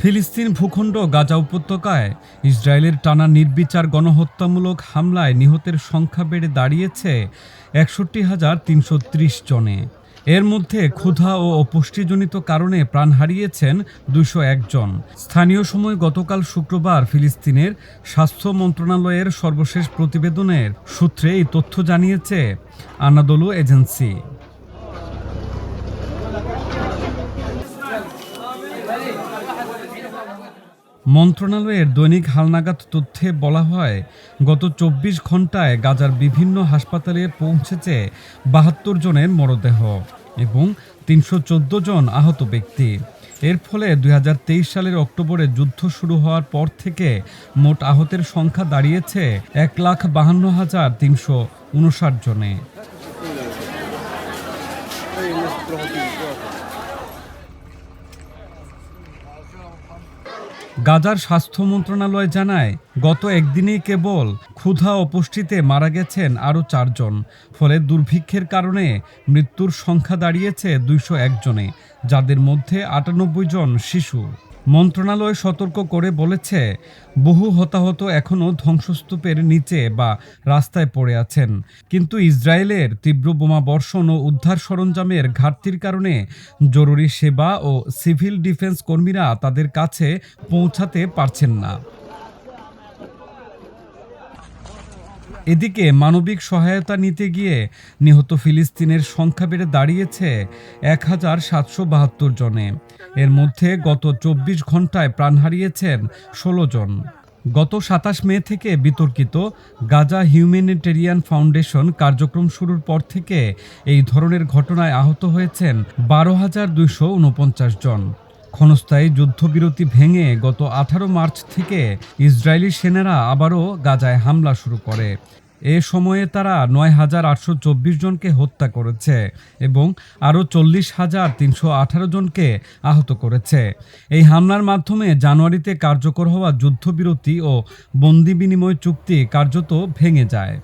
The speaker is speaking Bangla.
ফিলিস্তিন ভূখণ্ড গাজা উপত্যকায় ইসরায়েলের টানা নির্বিচার গণহত্যামূলক হামলায় নিহতের সংখ্যা বেড়ে দাঁড়িয়েছে একষট্টি হাজার তিনশো ত্রিশ জনে। এর মধ্যে ক্ষুধা ও অপুষ্টিজনিত কারণে প্রাণ হারিয়েছেন দুশো একজন স্থানীয় সময় গতকাল শুক্রবার ফিলিস্তিনের স্বাস্থ্য মন্ত্রণালয়ের সর্বশেষ প্রতিবেদনের সূত্রে এই তথ্য জানিয়েছে আনাদলু এজেন্সি। মন্ত্রণালয়ের দৈনিক হালনাগাদ তথ্যে বলা হয়, গত চব্বিশ ঘন্টায় গাজার বিভিন্ন হাসপাতালে পৌঁছেছে বাহাত্তর জনের মরদেহ এবং তিনশো চোদ্দ জন আহত ব্যক্তি। এর ফলে দুই হাজার তেইশ সালের অক্টোবরে যুদ্ধ শুরু হওয়ার পর থেকে মোট আহতের সংখ্যা দাঁড়িয়েছে এক লাখ বাহান্ন হাজার তিনশো উনষাট জনে। গাজার স্বাস্থ্য মন্ত্রণালয় জানায়, গত একদিনেই কেবল ক্ষুধা অপুষ্টিতে পুষ্টিতে মারা গেছেন আরও চারজন। ফলে দুর্ভিক্ষের কারণে মৃত্যুর সংখ্যা দাঁড়িয়েছে দুইশো জনে যাদের মধ্যে আটানব্বই জন শিশু। মন্ত্রণালয় সতর্ক করে বলেছে, বহু হতাহত এখনও ধ্বংসস্তূপের নিচে বা রাস্তায় পড়ে আছেন। কিন্তু ইসরায়েলের তীব্র বোমা বর্ষণ ও উদ্ধার সরঞ্জামের ঘাটতির কারণে জরুরি সেবা ও সিভিল ডিফেন্স কর্মীরা তাদের কাছে পৌঁছাতে পারছেন না। এদিকে মানবিক সহায়তা নিতে গিয়ে নিহত ফিলিস্তিনের সংখ্যা বেড়ে দাঁড়িয়েছে এক হাজার সাতশো বাহাত্তর জনে। এর মধ্যে গত চব্বিশ ঘন্টায় প্রাণ হারিয়েছেন ষোলো জন। গত সাতাশ মে থেকে বিতর্কিত গাজা হিউম্যানিটেরিয়ান ফাউন্ডেশন কার্যক্রম শুরুর পর থেকে এই ধরনের ঘটনায় আহত হয়েছেন বারো হাজার দুইশো উনপঞ্চাশ জন। ক্ষণস্থায়ী যুদ্ধবিরতি ভেঙে গত আঠারো মার্চ থেকে ইসরায়েলি সেনারা আবারও গাজায় হামলা শুরু করে। এ সময়ে তারা নয় হাজার আটশো চব্বিশ জনকে হত্যা করেছে এবং আরও চল্লিশ হাজার তিনশো আঠারো জনকে আহত করেছে। এই হামলার মাধ্যমে জানুয়ারিতে কার্যকর হওয়া যুদ্ধবিরতি ও বন্দি বিনিময় চুক্তি কার্যত ভেঙে যায়।